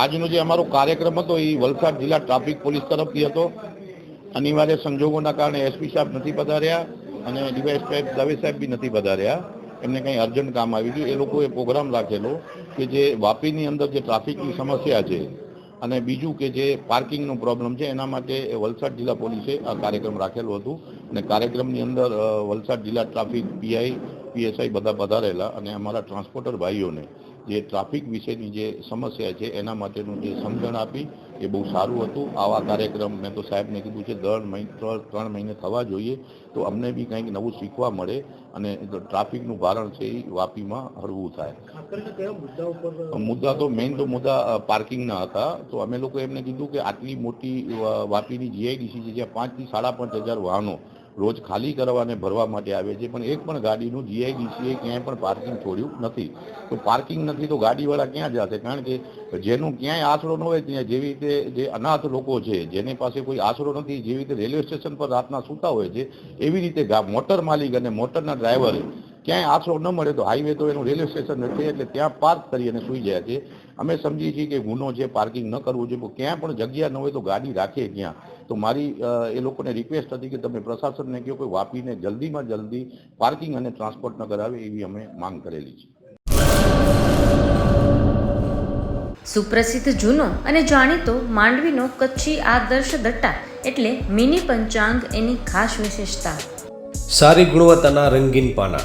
આજનો જે અમારો કાર્યક્રમ હતો એ વલસાડ જિલ્લા ટ્રાફિક પોલીસ તરફથી હતો. અનિવાર્ય સંજોગોના કારણે એસપી સાહેબ નથી પધાર્યા અને ડીવાયસ સાહેબ દવે સાહેબ બી નથી પધાર્યા. એમને કંઈ અર્જન્ટ કામ આવી ગયું. એ લોકોએ પ્રોગ્રામ રાખેલો કે જે વાપીની અંદર જે ટ્રાફિકની સમસ્યા છે અને બીજું કે જે પાર્કિંગનો પ્રોબ્લેમ છે, એના માટે વલસાડ જિલ્લા પોલીસે આ કાર્યક્રમ રાખેલો હતું. અને કાર્યક્રમની અંદર વલસાડ જિલ્લા ટ્રાફિક પીઆઈ પીએસઆઈ બધા પધારેલા અને અમારા ટ્રાન્સપોર્ટર ભાઈઓને જે ટ્રાફિક વિશેની જે સમસ્યા છે એના માટેનું જે સમજણ આપી એ બહુ સારું હતું. આવા કાર્યક્રમ મેં તો સાહેબને કીધું છે દર મહિને ત્રણ મહિને થવા જોઈએ તો અમને બી કંઈક નવું શીખવા મળે અને ટ્રાફિકનું ભારણ છે એ વાપીમાં હળવું થાય. મુદ્દા તો મેઇન તો મુદ્દા પાર્કિંગના હતા. તો અમે લોકો એમને કીધું કે આટલી મોટી વાપીની જીઆઈડીસી છે જ્યાં પાંચથી સાડા પાંચ હજાર વાહનો રોજ ખાલી કરવા અને ભરવા માટે આવે છે, પણ એક પણ ગાડીનું જીઆઈડીસીએ ક્યાંય પણ પાર્કિંગ છોડ્યું નથી. તો પાર્કિંગ નથી તો ગાડીવાળા ક્યાં જશે? કારણ કે જેનું ક્યાંય આશરો ન હોય ત્યાં જેવી રીતે જે અનાથ લોકો છે, જેની પાસે કોઈ આશરો નથી, જેવી રીતે રેલવે સ્ટેશન પર રાતના સૂતા હોય છે, એવી રીતે મોટર માલિક અને મોટરના ડ્રાઈવરે ક્યાંય આશરો ન મળે તો હાઈવે તો એનું રેલવે સ્ટેશન નથી એટલે ત્યાં પાર્ક કરી અને સૂઈ જાય છે. અમે સમજીએ છીએ કે ગુનો છે પાર્કિંગ ન કરવું જોઈએ ક્યાં પણ જગ્યા ન હોય તો ગાડી રાખીએ ક્યાં તો મારી એ લોકોને રિક્વેસ્ટ હતી કે તમે પ્રશાસનને કહો કે વાપીને જલ્દીમાં જલ્દી પાર્કિંગ અને ટ્રાન્સપોર્ટ ન કરાવે એવી અમે માંગ કરેલી છે. સુપ્રસિદ્ધ જૂનો અને જાણીતો માંડવીનો કચ્છી આદર્શ દટ્ટા એટલે મિની પંચાંગ એની ખાસ વિશેષતા. સારી ગુણવત્તાના રંગીન પાના.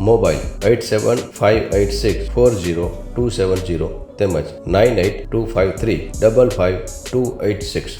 mobile eight seven five eight six four zero two seven zero તેમજ nine eight two five three double five two eight six